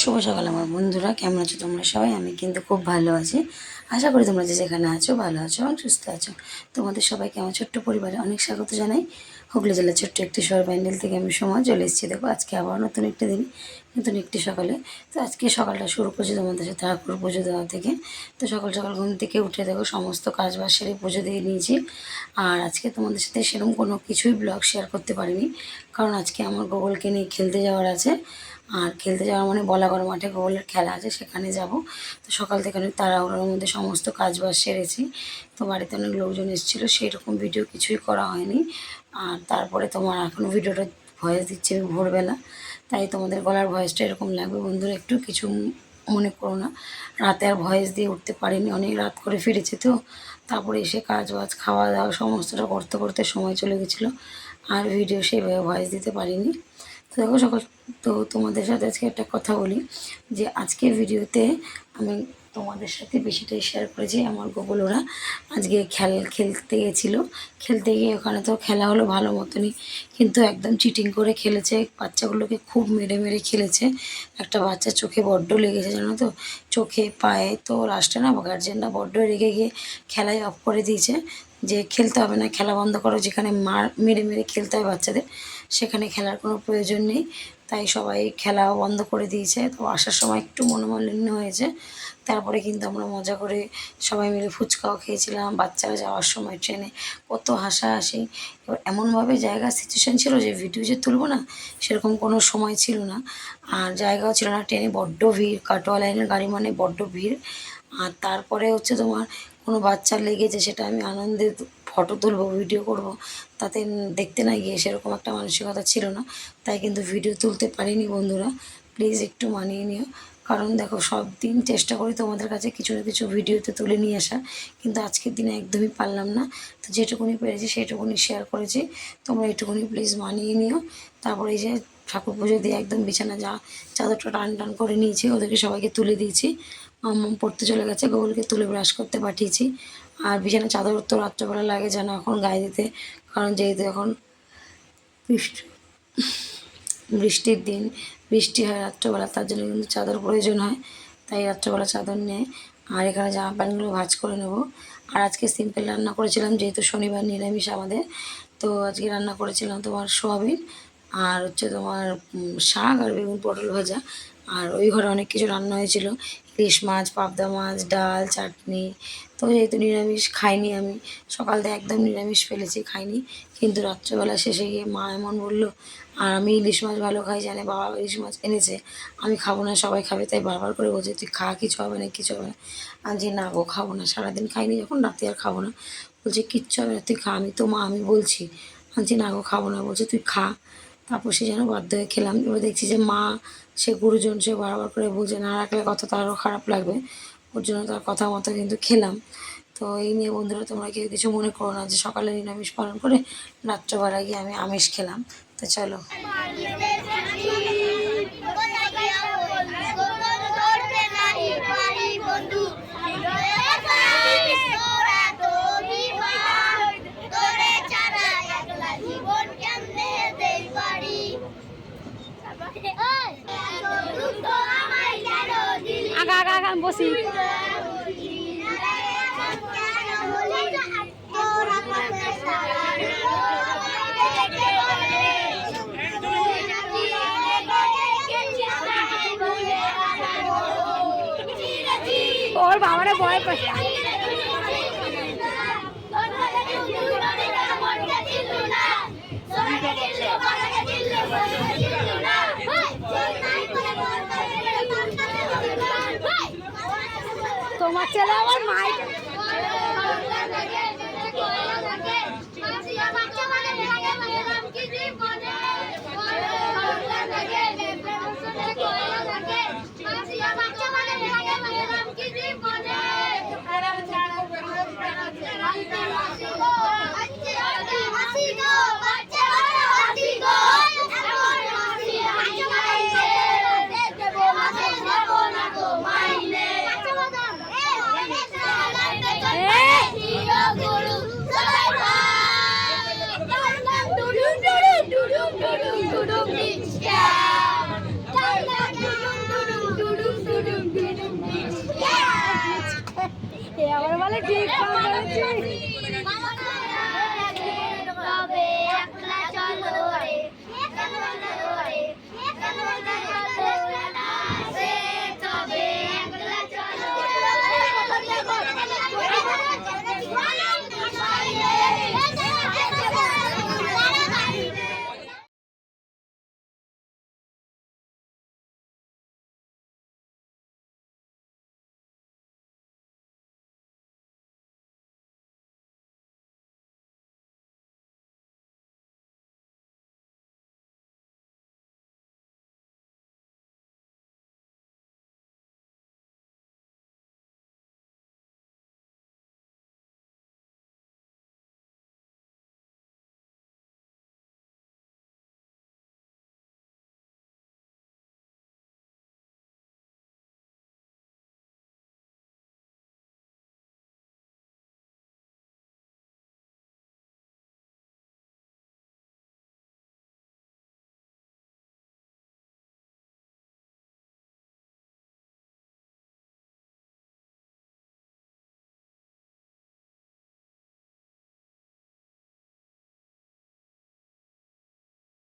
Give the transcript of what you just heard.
শুভ সকাল আমার বন্ধুরা, কেমন আছো তোমরা সবাই? আমি কিন্তু খুব ভালো আছি। আশা করি তোমরা যে যেখানে আছো ভালো আছো এবং সুস্থ আছো। তোমাদের সবাইকে আমার ছোট্ট পরিবারে অনেক স্বাগত জানাই। হুগলি জেলার ছোট্ট একটি শহর প্যান্ডেল থেকে আমি সময় চলে এসেছি। দেখো, আজকে আবার নতুন একটি দিন, নতুন একটি সকালে। তো আজকে সকালটা শুরু করছি তোমাদের সাথে ঠাকুর পুজো দেওয়া থেকে। তো সকাল সকাল ঘুম থেকে উঠে দেখো, সমস্ত কাজ বাজ সেরে পুজো দিয়ে নিয়েছি। আর আজকে তোমাদের সাথে সেরকম কোনো কিছুই ব্লগ শেয়ার করতে পারিনি। কারণ আজকে আমার গোগলকে নিয়ে খেলতে যাওয়ার আছে। আর খেলতে যাওয়া মানে বলাগড় মাঠে গোবলের খেলা আছে, সেখানে যাব। তো সকাল থেকে অনেক তাড়াহুড়োর মধ্যে সমস্ত কাজ বাজ সেরেছি। তো বাড়িতে অনেক লোকজন এসেছিল সেই রকম ভিডিও কিছুই করা হয়নি। আর তারপরে তোমার এখনও ভিডিওটা ভয়েস দিচ্ছি আমি ভোরবেলা। তাই তোমাদের গলার ভয়েসটা এরকম লাগবে। বন্ধুরা, একটু কিছু মনে করো না। রাতে আর ভয়েস দিয়ে উঠতে পারিনি, অনেক রাত করে ফিরেছে তো। তারপরে এসে কাজ বাজ খাওয়া দাওয়া সমস্তটা করতে করতে সময় চলে গেছিল। আর ভিডিও সেইভাবে ভয়েস দিতে পারিনি। তো দেখো, সকল তো তোমাদের সাথে আজকে একটা কথা বলি, যে আজকের ভিডিওতে আমি তোমাদের সাথে বেশিটাই শেয়ার করেছি, আমার গোকুল ওরা আজকে খেল খেলতে গেছিল, খেলতে গিয়ে ওখানে তো খেলা হলো ভালো মতনই, কিন্তু একদম চিটিং করে খেলেছে, বাচ্চাগুলোকে খুব মেরে মেরে খেলেছে। একটা বাচ্চা চোখে বড্ড লেগেছে, জানো তো? চোখে, পায়ে তো লাস্টে না গার্জেনরা বড্ড রেগে গিয়ে খেলাই অফ করে দিয়েছে। যে খেলতে হবে না, খেলা বন্ধ করো, যেখানে মার, মেরে মেরে খেলতে হয় বাচ্চাদের, সেখানে খেলার কোনো প্রয়োজন নেই। তাই সবাই খেলা বন্ধ করে দিয়েছে। তো আসার সময় একটু মনোমালিন্য হয়েছে। তারপরে কিন্তু আমরা মজা করে সবাই মিলে ফুচকাও খেয়েছিলাম। বাচ্চারা যাওয়ার সময় ট্রেনে কত হাসাহাসি। এবার এমনভাবে জায়গা সিচুয়েশান ছিল যে ভিডিও যে তুলবো না, সেরকম কোনো সময় ছিল না। আর জায়গাও ছিল না। ট্রেনে বড্ড ভিড়, কাটোয়া লাইনের গাড়ি মানে বড্ড ভিড়। আর তারপরে হচ্ছে তোমার কোনো বাচ্চার লেগেছে সেটা আমি আনন্দে ফটো তুলবো ভিডিও করব। তাতে দেখতে না গিয়ে সেরকম একটা মানসিকতা ছিল না। তাই কিন্তু ভিডিও তুলতে পারিনি বন্ধুরা। প্লিজ একটু মানিয়ে নিও। কারণ দেখো, সব দিন চেষ্টা করি তোমাদের কাছে কিছু না কিছু ভিডিওতে তুলে নিয়ে আসা কিন্তু আজকের দিনে একদমই পারলাম না। তো যেটুকুনি পেরেছি সেটুকুনি শেয়ার করেছি। তোমরা এটুকুনি প্লিজ মানিয়ে নিও। তারপরে এই যে ঠাকুর পুজো দিয়ে একদম বিছানা যা, চাদরটা টান টান করে নিয়েছি, ওদেরকে সবাইকে তুলে দিয়েছি। পড়তে চলে গেছে গোগলকে তুলে ব্রাশ করতে পাঠিয়েছি। আর বিছানা চাদর তো রাত্রেবেলা লাগে যেন এখন গায়ে দিতে, কারণ যেহেতু এখন বৃষ্টি বৃষ্টির দিন। বৃষ্টি হয় রাত্রেবেলা, তার জন্য কিন্তু চাদর প্রয়োজন হয়, তাই রাত্রেবেলা চাদর নিয়ে আর এখানে জামা প্যান্টগুলো ভাজ করে নেব। আর আজকে সিম্পল রান্না করেছিলাম, যেহেতু শনিবার নিরামিষ আমাদের, তো আজকে রান্না করেছিলাম তোমার সোয়াবিন আর হচ্ছে তোমার শাক আর বেগুন পটল ভাজা। আর ওই ঘরে অনেক কিছু রান্না হয়েছিল ইলিশ মাছ, পাবদা মাছ, ডাল, চাটনি। তো যেহেতু নিরামিষ খাইনি আমি, সকাল থেকে একদম নিরামিষ ফেলেছি, খাইনি। কিন্তু রাত্রেবেলা শেষে গিয়ে মা এমন বলল, আর আমি ইলিশ মাছ ভালো খাই, জানে বাবা ইলিশ মাছ এনেছে, আমি খাব না, সবাই খাবে, তাই বারবার করে বলছে, তুই খা, কিছু হবে না, কিছু হবে না। আমি যে না গো, খাব না, সারাদিন খাইনি, যখন রাতে আর খাব না। বলছে, কিচ্ছু হবে না, তুই খা, আমি তো মা, আমি বলছি। আমি যে না গো, খাব না। বলছে, তুই খা। তারপর সে যেন বাধ্য হয়ে খেলাম। এবার দেখছি যে মা, সে গুরুজন, সে বারবার করে বলছে, না রাখলে কথা তারও খারাপ লাগবে। ওর জন্য তার কথা মতো কিন্তু খেলাম। তো এই নিয়ে বন্ধুরা, তোমরা কেউ কিছু মনে করো না যে সকালে নিরামিষ পালন করে রাত্রবেলা গিয়ে আমি আমিষ খেলাম। তো চলো। ওর বাবার ভয় পাচ্ছে তোমার ছেলে আমার মাইক আবার বলে ঠিক